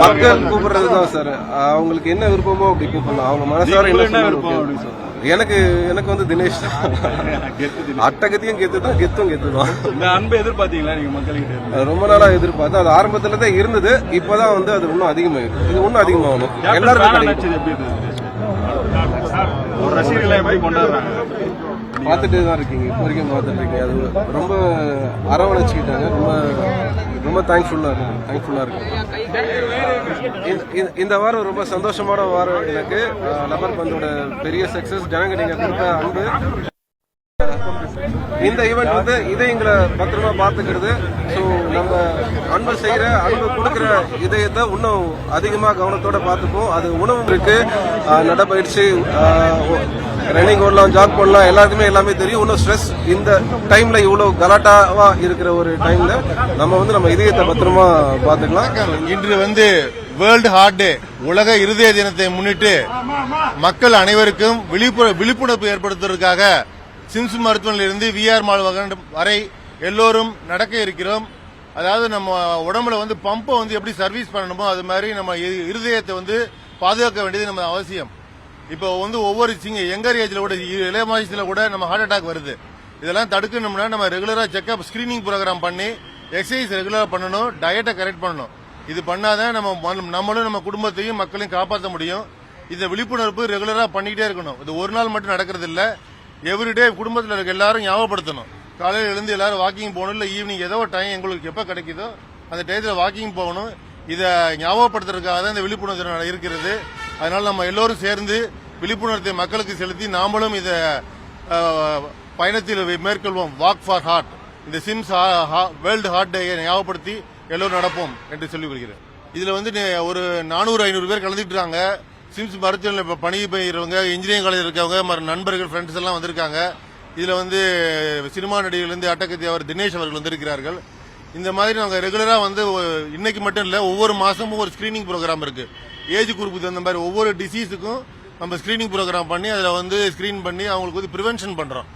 மக்கள் கூப்பிடுறது தான் சார். அவங்களுக்கு என்ன விருப்பமோ அப்படி கூப்பிடலாம். அவங்க மனசார என்ன விருப்பம். எனக்கு எனக்கு வந்து தினேஷ் தான். கெத்து தினேஷ். அட்டகத்தியும் கெத்து தான் கெத்தும் கெத்து தான் இந்த அன்பை எதிர்பார்த்தீங்களா நீங்க மக்கள்கிட்ட ரொம்ப நாளா எதிர்பார்த்து அது ஆரம்பத்துல தான் இருந்தது. இப்பதான் வந்து அது இன்னும் அதிகமாயிருக்கு. இது இன்னும் அதிகமாகணும். இருந்தது? ஒரு ரசிகர்களை எப்படி கொண்டாடுறாங்க. பார்த்துட்டே தான் இருக்கீங்க. இப்போ வரைக்கும் பார்த்துட்டு இருக்கீங்க அது ரொம்ப அரவணைச்சிக்கிட்டாங்க. ரொம்ப ரொம்ப தேங்க்ஃபுல்லாக இருக்கு. தேங்க்ஃபுல்லாக இருக்கு. இந்த- இந்த- இந்த வாரம் ரொம்ப சந்தோஷமான வாரம் எனக்கு. அஹ், லப்பர் பந்தோட பெரிய சக்ஸஸ் ஜனங்க நீங்கள் கொடுத்த அன்பு. இந்த ஈவெண்ட் வந்து இதை எங்களை பத்திரமா பார்த்துக்கிறது. ஸோ நம்ம அன்பு செய்கிற அன்பு கொடுக்குற இதயத்தை இன்னும் அதிகமாக கவனத்தோட பார்த்துப்போம். அது உணவும் இருக்கு நடைப்பயிற்சி ரன்னிங் ஓடலாம் ஜாக் போடலாம் எல்லாருக்குமே எல்லாமே தெரியும். இன்னும் ஸ்ட்ரெஸ் இந்த டைம்ல இவ்வளவு கலாட்டாவா இருக்கிற ஒரு டைம்ல நம்ம வந்து நம்ம இதயத்தை பத்திரமா பார்த்துக்கலாம். இன்று வந்து வேர்ல்டு ஹார்ட் டே உலக இருதய தினத்தை முன்னிட்டு மக்கள் அனைவருக்கும் விழிப்புணர்வு ஏற்படுத்துவதற்காக சிம்ஸ் மருத்துவமனையிலிருந்து விஆர் மால் வரை எல்லோரும் நடக்க இருக்கிறோம். அதாவது நம்ம உடம்புல வந்து பம்பை வந்து எப்படி சர்வீஸ் பண்ணணுமோ அது மாதிரி நம்ம இருதயத்தை வந்து பாதுகாக்க வேண்டியது நம்ம அவசியம். இப்போ வந்து ஒவ்வொரு சிங்க யங்கர் ஏஜில் கூட இளைய மாதத்தில் கூட நம்ம ஹார்ட் அட்டாக் வருது. இதெல்லாம் தடுக்கணும்னா நம்ம ரெகுலராக செக்அப் ஸ்கிரீனிங் ப்ரோக்ராம் பண்ணி எக்ஸசைஸ் ரெகுலராக பண்ணணும் டயட்டை கரெக்ட் பண்ணணும். இது பண்ணாதான் நம்ம நம்மளும் நம்ம குடும்பத்தையும் மக்களையும் காப்பாற்ற முடியும். இந்த விழிப்புணர்வு ரெகுலராக பண்ணிக்கிட்டே இருக்கணும். இது ஒரு நாள் மட்டும் நடக்கிறது இல்லை எவ்ரிடே குடும்பத்தில் இருக்க எல்லாரும் ஞாபகப்படுத்தணும். காலையில் எழுந்து எல்லாரும் வாக்கிங் போகணும் இல்லை ஈவினிங் ஏதோ டைம் எங்களுக்கு எப்போ கிடைக்குதோ அந்த டயத்தில் வாக்கிங் போகணும். இதை ஞாபகப்படுத்துறதுக்காக தான் இந்த விழிப்புணர்வு தினம் இருக்கிறது. அதனால நம்ம எல்லோரும் சேர்ந்து விழிப்புணர்வை மக்களுக்கு செலுத்தி நாமளும் இதை பயணத்தில் மேற்கொள்வோம். வாக் ஃபார் ஹார்ட் இந்த சிம்ஸ் வேர்ல்டு ஹார்ட் டேயை ஞாபகப்படுத்தி எல்லோரும் நடப்போம் என்று சொல்லிக் கொள்கிறேன். இதில் வந்து ஒரு நானூறு ஐநூறு பேர் கலந்துட்டுறாங்க சிம்ஸ் மருத்துவமனை இப்ப பணி பெய்கிறவங்க இன்ஜினியரிங் காலேஜ் இருக்கவங்க மற்ற நண்பர்கள் ஃப்ரெண்ட்ஸ் எல்லாம் வந்திருக்காங்க. இதுல வந்து சினிமா நடிகர்லேருந்து அட்டகத்தி அவர் தினேஷ் அவர்கள் வந்திருக்கிறார்கள். இந்த மாதிரி நாங்கள் ரெகுலராக வந்து இன்னைக்கு மட்டும் இல்லை ஒவ்வொரு மாதமும் ஒரு ஸ்கிரீனிங் ப்ரோக்ராம் இருக்கு. ஏஜ் குரூப்புக்கு தகுந்த மாதிரி ஒவ்வொரு டிசீஸுக்கும் நம்ம ஸ்கிரீனிங் ப்ரோக்ராம் பண்ணி அதில் வந்து ஸ்கிரீன் பண்ணி அவங்களுக்கு வந்து ப்ரிவென்ஷன் பண்ணுறோம்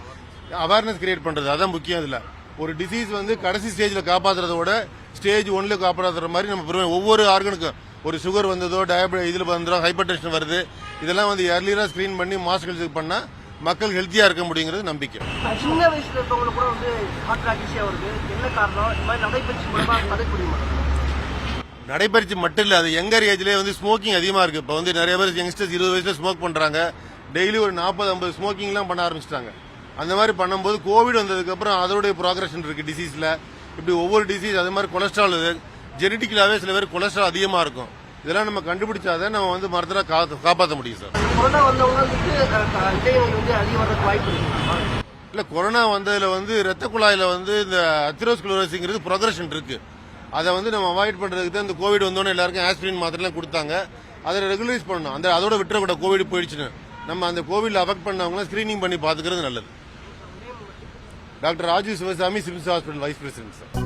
அவேர்னஸ் கிரியேட் பண்ணுறது அதான் முக்கியம் இதில். ஒரு டிசீஸ் வந்து கடைசி ஸ்டேஜில் காப்பாற்றுறதோட விட ஸ்டேஜ் ஒன்ல காப்பாற்றுற மாதிரி நம்ம ஒவ்வொரு ஆர்கனுக்கும் ஒரு சுகர் வந்ததோ டயபெட் இதுல வந்துடும் ஹைப்பர் டென்ஷன் வருது இதெல்லாம் வந்து ஏர்லியரா ஸ்கிரீன் பண்ணி மாஸ்க் கழிச்சு பண்ணா மக்கள் ஹெல்த்தியா இருக்க முடியுங்கிறது நம்பிக்கை. சின்ன வயசுல இருக்கவங்களுக்கு கூட வந்து ஹார்ட் ஈஸியாக வருது. என்ன காரணம்? இந்த மாதிரி நடைபயிற்சி மூலமா தடுக்க நடைபயிற்சி மட்டும் இல்ல அது யங்கர் ஏஜ்லயே வந்து ஸ்மோக்கிங் அதிகமா இருக்கு. இப்ப வந்து நிறைய பேர் யங்ஸ்டர்ஸ் இருபது வயசுல ஸ்மோக் பண்றாங்க. டெய்லி ஒரு நாற்பது ஐம்பது ஸ்மோக்கிங் எல்லாம் பண்ண ஆரம்பிச்சிட்டாங்க. அந்த மாதிரி பண்ணும்போது கோவிட் வந்ததுக்கு அப்புறம் அதோடைய ப்ராக்ரஷன் இருக்கு டிசீஸ்ல இப்படி ஒவ்வொரு டிசீஸ் அது மாதிரி கொலஸ்ட்ரால் ஜெனட்டிக்கலாவே சில பேர் கொலஸ்ட்ரால் அதிகமா இருக்கும். இதெல்லாம் நம்ம கண்டுபிடிச்சாதான் நம்ம வந்து மரத்துல காப்பாற்ற முடியும் சார். கொரோனா வந்தவங்க இல்ல கொரோனா வந்ததுல வந்து ரத்த குழாயில வந்து இந்த அத்திரோஸ்குலோசிங்கிறது ப்ரொக்ரஷன் இருக்கு. அதை வந்து நம்ம அவாய்ட் பண்றதுக்கு தான் இந்த கோவிட் வந்தோடனே எல்லாருக்கும் ஆஸ்பிரின் மாத்திரைலாம் கொடுத்தாங்க. அதை ரெகுலரைஸ் பண்ணணும். அந்த அதோட விட்டுறக்கூட கோவிட் போயிடுச்சுன்னு. நம்ம அந்த கோவிட்ல அஃபெக்ட் பண்ணவங்க ஸ்கிரீனிங் பண்ணி பாத்துக்கிறது நல்லது. Doctor Rajeev Sivasamy SIMS hospital vice president sir.